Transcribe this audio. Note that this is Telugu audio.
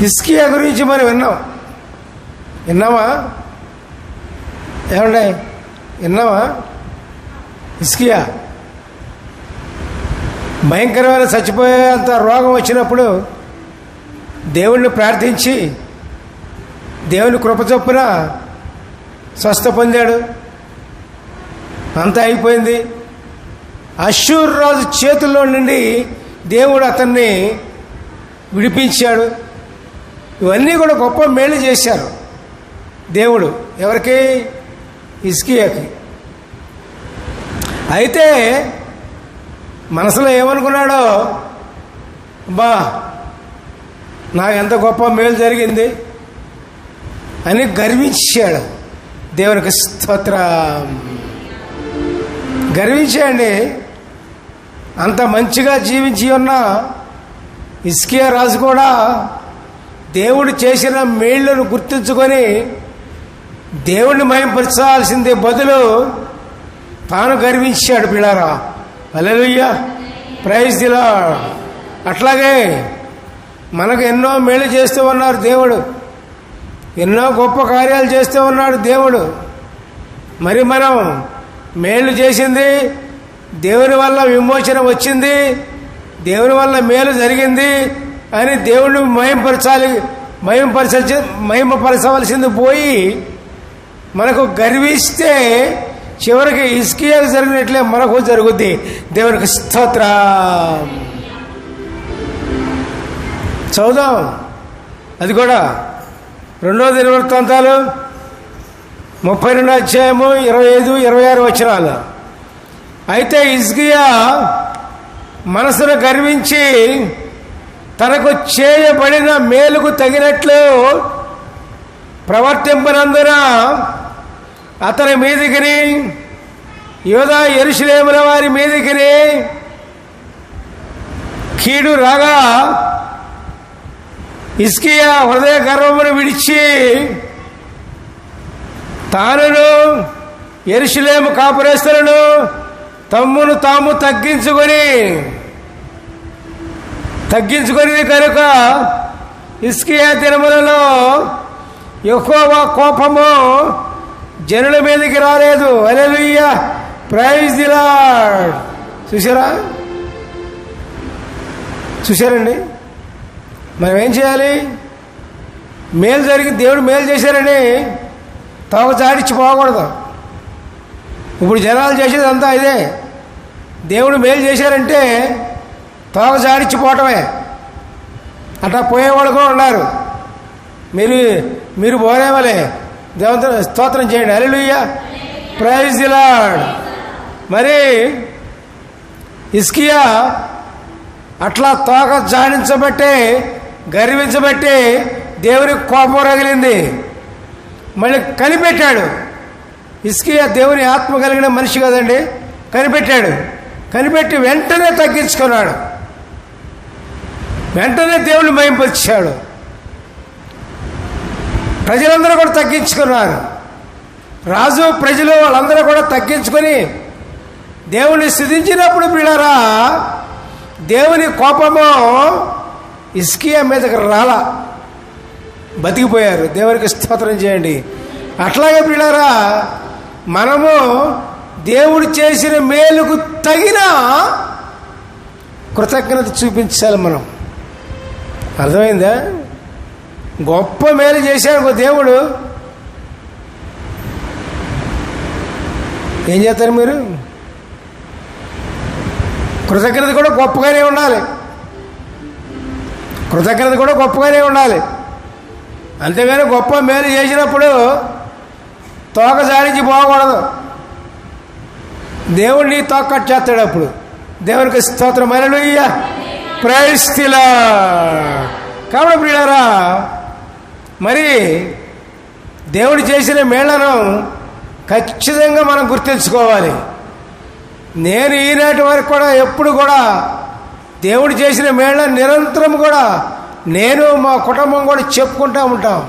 ఇస్కియా గురించి మనం విన్నాం విన్నావా? ఏమండే? విన్నావా? ఇస్కియా? భయంకరమైన చచ్చిపోయేంత రోగం వచ్చినప్పుడు దేవుణ్ణి ప్రార్థించి దేవుని కృప చొప్పున స్వస్థ పొందాడు. అంతా అయిపోయింది. అశ్షూర్ రాజు చేతుల్లో నుండి దేవుడు అతన్ని విడిపించాడు. ఇవన్నీ కూడా గొప్ప మేలు చేశారు. దేవుడు ఎవరికి? ఇస్కియాకి అయితే మనసులో ఏమనుకున్నాడో? బా నాకు ఎంత గొప్ప మేలు జరిగింది అని గర్వించాడు. దేవునికి స్తోత్రం. గర్వించండి. అంత మంచిగా జీవించి ఉన్న ఇస్కియా రాజు కూడా దేవుడు చేసిన మేళ్ళను గుర్తుంచుకొని దేవుణ్ణి మయంపరచాల్సిందే బదులు తాను గర్వించాడు పిల్లారా. అలెలుయ్యా ప్రైజ్ దిలా అట్లాగే మనకు ఎన్నో మేలు చేస్తూ ఉన్నారు దేవుడు. ఎన్నో గొప్ప కార్యాలు చేస్తూ ఉన్నాడు దేవుడు. మరి మనం మేలు చేసింది దేవుని వల్ల విమోచన వచ్చింది దేవుని వల్ల మేలు జరిగింది అని దేవుణ్ణి మయంపరచాలి మయంపరచ మహిమపరచవలసింది పోయి మనకు గర్విస్తే చివరికి ఇస్కియాకు జరిగినట్లే మనకు జరుగుద్ది. దేవునికి స్తోత్ర. చదుదాం అది కూడా రెండో దినవృత్తాంతాలు ముప్పై రెండు అధ్యాయము ఇరవై ఐదు ఇరవై ఆరు వచ్చినాలు అయితే ఇజ్గియా మనసును గర్వించి తనకు చేయబడిన మేలుకు తగినట్లు ప్రవర్తింపనందున అతని మీదికిని యోధా ఎరుషులేముల వారి మీదికిని కీడు రాగా ఇస్కియా హృదయ గర్వమును విడిచి తానును ఎరుషులేము కాపురేస్తులను తమ్మును తాము తగ్గించుకొని తగ్గించుకునేది కనుక ఇస్కియా దినములలో ఎక్కువ కోపము జనుల మీదకి రాలేదు. అలెలుయ్య ప్రైజ్ దిలా చూసారా చూశారండి? మనం ఏం చేయాలి? మేలు జరిగి దేవుడు మేలు చేశారని తోక చాడిచ్చి పోకూడదు. ఇప్పుడు జనాలు చేసేది అంతా ఇదే. దేవుడు మేలు చేశారంటే తోక చాడిచ్చి అట్లా పోయేవాళ్ళు కూడా ఉన్నారు. మీరు మీరు పోరేమలే. దేవంతో స్తోత్రం చేయండి. అలెలుయ్య ప్రైజ్ ఇలాడ్ మరి ఇస్కియా అట్లా తోక జాడించబట్టే గర్వించబట్టి దేవునికి కోపం రగిలింది. మళ్ళీ కనిపెట్టాడు. ఇస్కియా దేవుని ఆత్మ కలిగిన మనిషి కదండి. కనిపెట్టాడు. కనిపెట్టి వెంటనే తగ్గించుకున్నాడు. వెంటనే దేవుని మయంపరిచాడు. ప్రజలందరూ కూడా తగ్గించుకున్నారు. రాజు ప్రజలు వాళ్ళందరూ కూడా తగ్గించుకొని దేవుని స్థుతించినప్పుడు పిల్లరా దేవుని కోపము ఇస్కియా మీదకి రాలా. బతికిపోయారు. దేవునికి స్తోత్రం చేయండి. అట్లాగే పిల్లరా మనము దేవుడు చేసిన మేలుకు తగిన కృతజ్ఞత చూపించాలి మనం. అర్థమైందా? గొప్ప మేలు చేశాడు ఒక దేవుడు. ఏం చేస్తారు మీరు? కృతజ్ఞత కూడా గొప్పగానే ఉండాలి. కృతజ్ఞత కూడా గొప్పగానే ఉండాలి. అంతేగాని గొప్ప మేలు చేసినప్పుడు తోక జాడించి పోకూడదు. దేవుడు నీ తోక కట్ చేస్తాడు అప్పుడు. దేవునికి స్తోత్రం. అలలుయ్య ప్రైస్తిలా కాబట్టి ప్రియులారా మరి దేవుడు చేసిన మేళనం ఖచ్చితంగా మనం గుర్తించుకోవాలి. నేను ఈనాటి వరకు కూడా ఎప్పుడు కూడా దేవుడు చేసిన మేళ నిరంతరం కూడా నేను మా కుటుంబం కూడా చెప్పుకుంటూ ఉంటాం.